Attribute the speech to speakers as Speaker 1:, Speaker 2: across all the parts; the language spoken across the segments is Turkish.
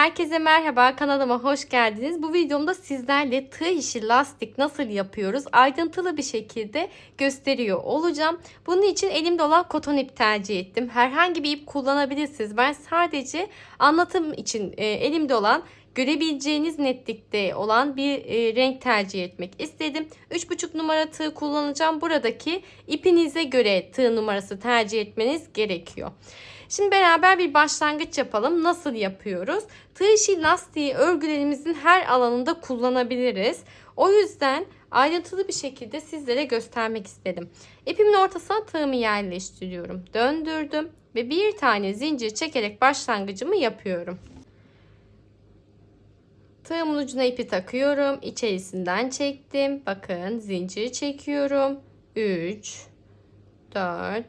Speaker 1: Herkese merhaba kanalıma hoş geldiniz. Bu videomda sizlerle tığ işi lastik nasıl yapıyoruz ayrıntılı bir şekilde gösteriyor olacağım. Bunun için elimde olan koton ip tercih ettim. Herhangi bir ip kullanabilirsiniz. Ben sadece anlatım için e, elimde olan görebileceğiniz netlikte olan bir e, renk tercih etmek istedim. 3,5 numara tığ kullanacağım. Buradaki ipinize göre tığ numarası tercih etmeniz gerekiyor. Şimdi beraber bir başlangıç yapalım. Nasıl yapıyoruz? Tığ lastiği örgülerimizin her alanında kullanabiliriz. O yüzden ayrıntılı bir şekilde sizlere göstermek istedim. İpimin ortasına tığımı yerleştiriyorum. Döndürdüm ve bir tane zincir çekerek başlangıcımı yapıyorum. Tığımın ucuna ipi takıyorum. İçerisinden çektim. Bakın zincir çekiyorum. 3 4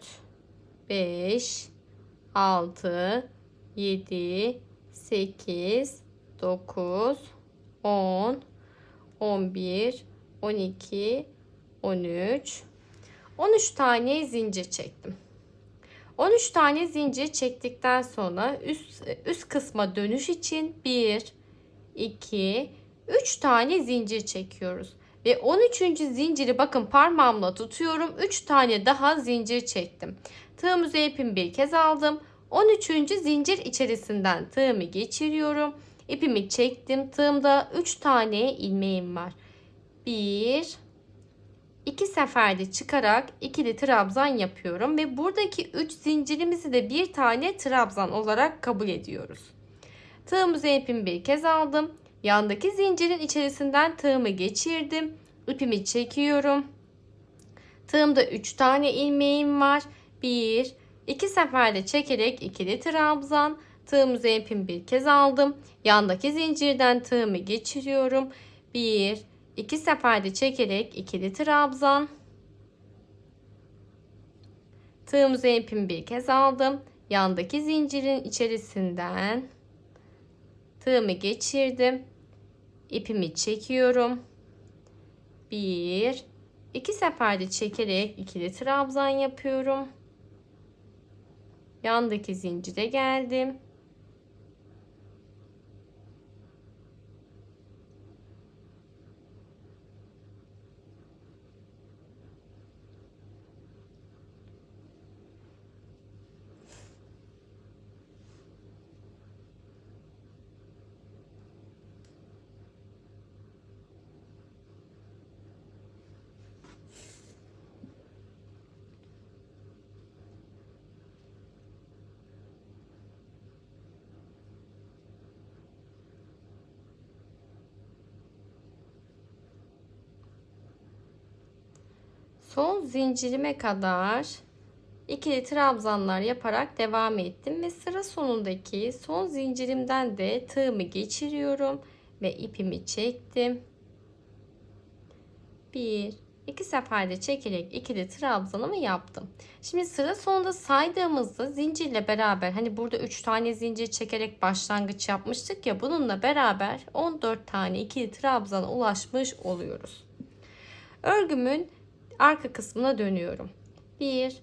Speaker 1: 5 6 7 8 9 10 11 12 13 13 tane zincir çektim. 13 tane zincir çektikten sonra üst üst kısma dönüş için 1 2 3 tane zincir çekiyoruz. Ve 13. zinciri bakın parmağımla tutuyorum. 3 tane daha zincir çektim. Tığımızı ipimi bir kez aldım. 13. zincir içerisinden tığımı geçiriyorum. İpimi çektim. Tığımda 3 tane ilmeğim var. 1 2 seferde çıkarak ikili trabzan yapıyorum ve buradaki 3 zincirimizi de bir tane trabzan olarak kabul ediyoruz. Tığımızı ipimi bir kez aldım. Yandaki zincirin içerisinden tığımı geçirdim. İpimi çekiyorum. Tığımda 3 tane ilmeğim var. 1 2 seferde çekerek ikili trabzan. Tığımızı ipimi bir kez aldım. Yandaki zincirden tığımı geçiriyorum. 1 2 seferde çekerek ikili trabzan. Tığımızı ipimi bir kez aldım. Yandaki zincirin içerisinden tığımı geçirdim. İpimi çekiyorum. 1 2 seferde çekerek ikili trabzan yapıyorum. Yandaki zincire geldim. Son zincirime kadar ikili trabzanlar yaparak devam ettim ve sıra sonundaki son zincirimden de tığımı geçiriyorum ve ipimi çektim. Bir, iki seferde çekerek ikili trabzanımı yaptım. Şimdi sıra sonunda saydığımızda zincirle beraber hani burada 3 tane zincir çekerek başlangıç yapmıştık ya bununla beraber 14 tane ikili trabzana ulaşmış oluyoruz. Örgümün arka kısmına dönüyorum. 1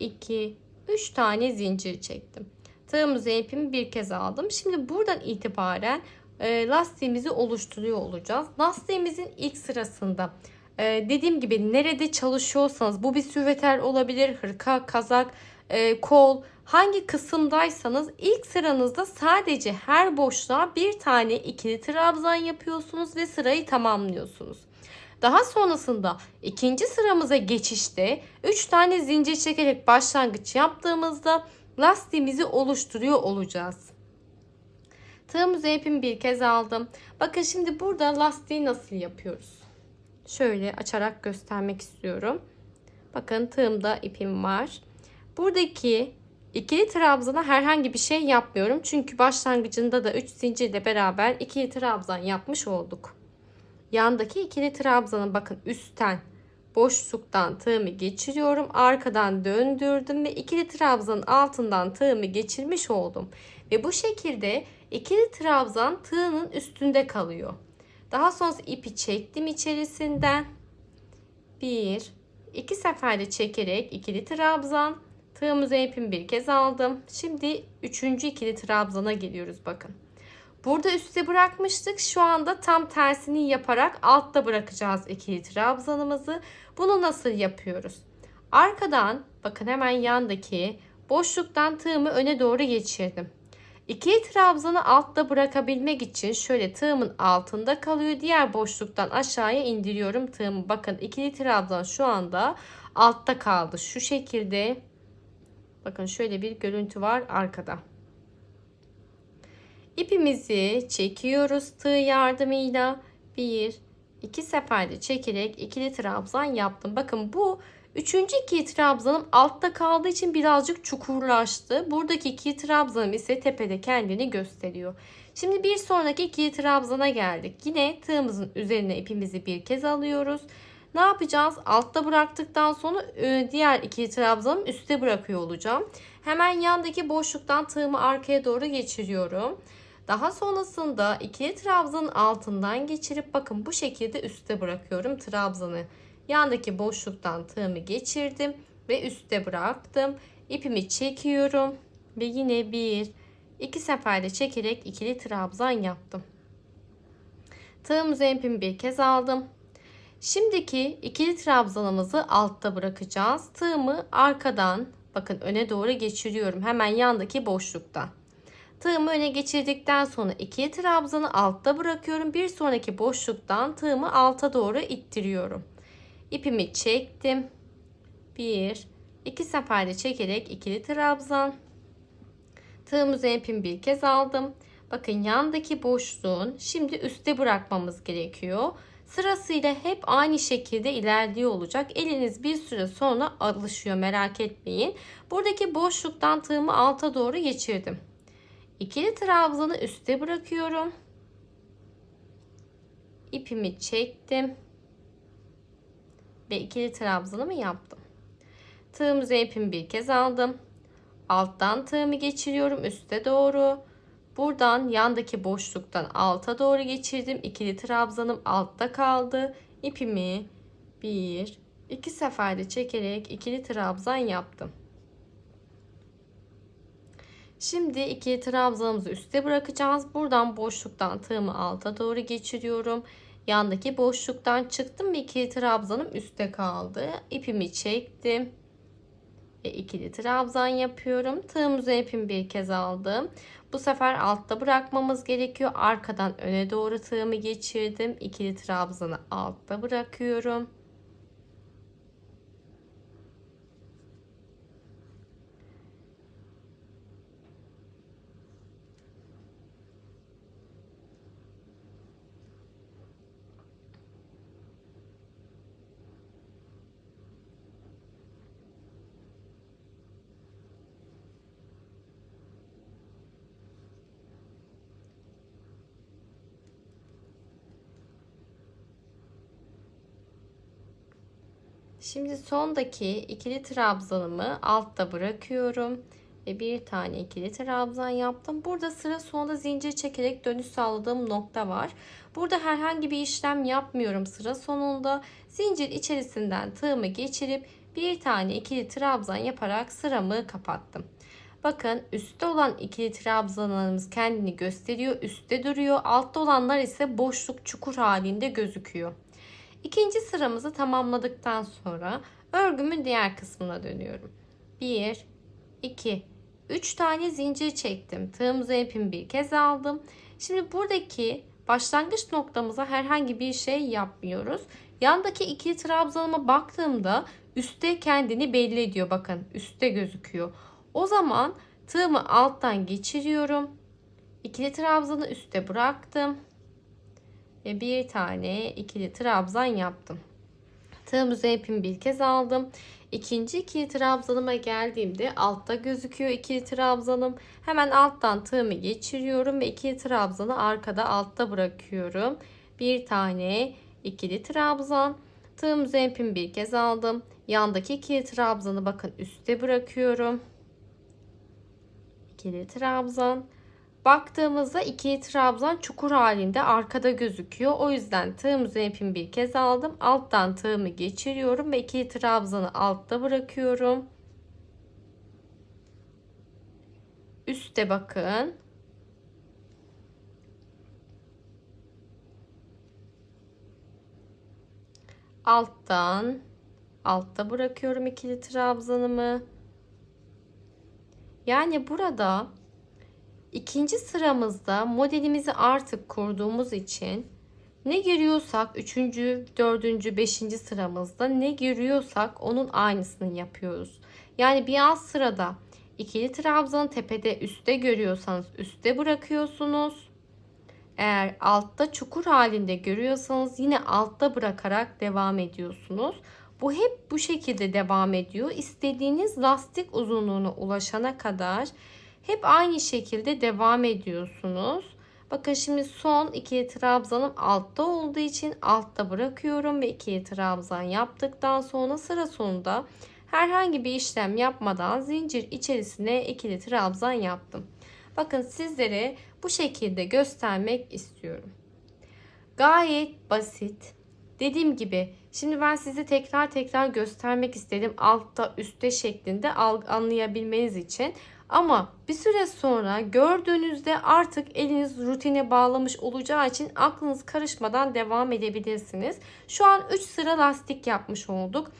Speaker 1: 2 3 tane zincir çektim. Tığımızı ipimi bir kez aldım. Şimdi buradan itibaren e, lastiğimizi oluşturuyor olacağız. Lastiğimizin ilk sırasında e, dediğim gibi nerede çalışıyorsanız bu bir süveter olabilir, hırka, kazak, e, kol hangi kısımdaysanız ilk sıranızda sadece her boşluğa bir tane ikili trabzan yapıyorsunuz ve sırayı tamamlıyorsunuz. Daha sonrasında ikinci sıramıza geçişte 3 tane zincir çekerek başlangıç yaptığımızda lastiğimizi oluşturuyor olacağız. Tığımızı ipimi bir kez aldım. Bakın şimdi burada lastiği nasıl yapıyoruz? Şöyle açarak göstermek istiyorum. Bakın tığımda ipim var. Buradaki ikili trabzana herhangi bir şey yapmıyorum. Çünkü başlangıcında da 3 zincirle beraber ikili trabzan yapmış olduk. Yandaki ikili trabzanı bakın üstten boşluktan tığımı geçiriyorum. Arkadan döndürdüm ve ikili trabzanın altından tığımı geçirmiş oldum. Ve bu şekilde ikili trabzan tığının üstünde kalıyor. Daha sonra ipi çektim içerisinden. Bir, iki seferde çekerek ikili trabzan. Tığımıza ipimi bir kez aldım. Şimdi üçüncü ikili trabzana geliyoruz bakın. Burada üstte bırakmıştık. Şu anda tam tersini yaparak altta bırakacağız ikili trabzanımızı. Bunu nasıl yapıyoruz? Arkadan bakın hemen yandaki boşluktan tığımı öne doğru geçirdim. İkili trabzanı altta bırakabilmek için şöyle tığımın altında kalıyor. Diğer boşluktan aşağıya indiriyorum tığımı. Bakın ikili trabzan şu anda altta kaldı. Şu şekilde. Bakın şöyle bir görüntü var arkada. İpimizi çekiyoruz tığ yardımıyla. Bir, iki seferde çekerek ikili trabzan yaptım. Bakın bu üçüncü ikili trabzanım altta kaldığı için birazcık çukurlaştı. Buradaki ikili trabzanım ise tepede kendini gösteriyor. Şimdi bir sonraki ikili trabzana geldik. Yine tığımızın üzerine ipimizi bir kez alıyoruz. Ne yapacağız? Altta bıraktıktan sonra e, diğer ikili trabzanımı üstte bırakıyor olacağım. Hemen yandaki boşluktan tığımı arkaya doğru geçiriyorum. Daha sonrasında ikili trabzanın altından geçirip bakın bu şekilde üstte bırakıyorum trabzanı. Yandaki boşluktan tığımı geçirdim ve üstte bıraktım. İpimi çekiyorum ve yine bir iki seferde çekerek ikili trabzan yaptım. Tığımızı ipimi bir kez aldım. Şimdiki ikili trabzanımızı altta bırakacağız. Tığımı arkadan bakın öne doğru geçiriyorum. Hemen yandaki boşlukta. Tığımı öne geçirdikten sonra ikili trabzanı altta bırakıyorum. Bir sonraki boşluktan tığımı alta doğru ittiriyorum. İpimi çektim. Bir, iki seferde çekerek ikili trabzan. Tığımızı ipimi bir kez aldım. Bakın yandaki boşluğun şimdi üstte bırakmamız gerekiyor. Sırasıyla hep aynı şekilde ilerliyor olacak. Eliniz bir süre sonra alışıyor merak etmeyin. Buradaki boşluktan tığımı alta doğru geçirdim. İkili trabzanı üste bırakıyorum. İpimi çektim. Ve ikili trabzanımı yaptım. Tığımıza ipimi bir kez aldım. Alttan tığımı geçiriyorum üste doğru. Buradan yandaki boşluktan alta doğru geçirdim. İkili trabzanım altta kaldı. İpimi bir, iki seferde çekerek ikili trabzan yaptım. Şimdi iki trabzanımızı üste bırakacağız. Buradan boşluktan tığımı alta doğru geçiriyorum. Yandaki boşluktan çıktım ve ikili trabzanım üstte kaldı. İpimi çektim. Ve ikili trabzan yapıyorum. Tığımızı ipimi bir kez aldım. Bu sefer altta bırakmamız gerekiyor. Arkadan öne doğru tığımı geçirdim. İkili trabzanı altta bırakıyorum. Şimdi sondaki ikili trabzanımı altta bırakıyorum. Ve bir tane ikili trabzan yaptım. Burada sıra sonunda zincir çekerek dönüş sağladığım nokta var. Burada herhangi bir işlem yapmıyorum sıra sonunda. Zincir içerisinden tığımı geçirip bir tane ikili trabzan yaparak sıramı kapattım. Bakın üstte olan ikili trabzanlarımız kendini gösteriyor. Üstte duruyor. Altta olanlar ise boşluk çukur halinde gözüküyor. İkinci sıramızı tamamladıktan sonra örgümün diğer kısmına dönüyorum. 1, 2, 3 tane zincir çektim. Tığımızı ipimi bir kez aldım. Şimdi buradaki başlangıç noktamıza herhangi bir şey yapmıyoruz. Yandaki iki trabzanıma baktığımda üstte kendini belli ediyor. Bakın üstte gözüküyor. O zaman tığımı alttan geçiriyorum. İkili trabzanı üstte bıraktım ve bir tane ikili trabzan yaptım. Tığımızı ipimi bir kez aldım. İkinci ikili trabzanıma geldiğimde altta gözüküyor ikili trabzanım. Hemen alttan tığımı geçiriyorum ve ikili trabzanı arkada altta bırakıyorum. Bir tane ikili trabzan. Tığımızı ipimi bir kez aldım. Yandaki ikili trabzanı bakın üstte bırakıyorum. İkili trabzan. Baktığımızda ikili trabzan çukur halinde arkada gözüküyor. O yüzden tığım üzerine ipimi bir kez aldım. Alttan tığımı geçiriyorum ve ikili trabzanı altta bırakıyorum. Üste bakın. Alttan altta bırakıyorum ikili trabzanımı. Yani burada ikinci sıramızda modelimizi artık kurduğumuz için ne giriyorsak üçüncü, dördüncü, beşinci sıramızda ne giriyorsak onun aynısını yapıyoruz. Yani bir alt sırada ikili trabzanı tepede üstte görüyorsanız üstte bırakıyorsunuz. Eğer altta çukur halinde görüyorsanız yine altta bırakarak devam ediyorsunuz. Bu hep bu şekilde devam ediyor. İstediğiniz lastik uzunluğuna ulaşana kadar hep aynı şekilde devam ediyorsunuz. Bakın şimdi son ikili trabzanım altta olduğu için altta bırakıyorum ve ikili trabzan yaptıktan sonra sıra sonunda herhangi bir işlem yapmadan zincir içerisine ikili trabzan yaptım. Bakın sizlere bu şekilde göstermek istiyorum. Gayet basit. Dediğim gibi şimdi ben size tekrar tekrar göstermek istedim altta üstte şeklinde anlayabilmeniz için. Ama bir süre sonra gördüğünüzde artık eliniz rutine bağlamış olacağı için aklınız karışmadan devam edebilirsiniz. Şu an 3 sıra lastik yapmış olduk.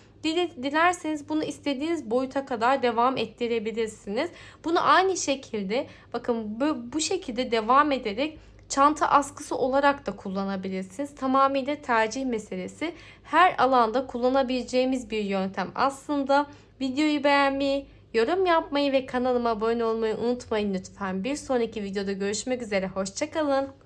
Speaker 1: Dilerseniz bunu istediğiniz boyuta kadar devam ettirebilirsiniz. Bunu aynı şekilde bakın bu, bu şekilde devam ederek çanta askısı olarak da kullanabilirsiniz. Tamamıyla tercih meselesi. Her alanda kullanabileceğimiz bir yöntem. Aslında videoyu beğenmeyi, yorum yapmayı ve kanalıma abone olmayı unutmayın lütfen. Bir sonraki videoda görüşmek üzere. Hoşçakalın.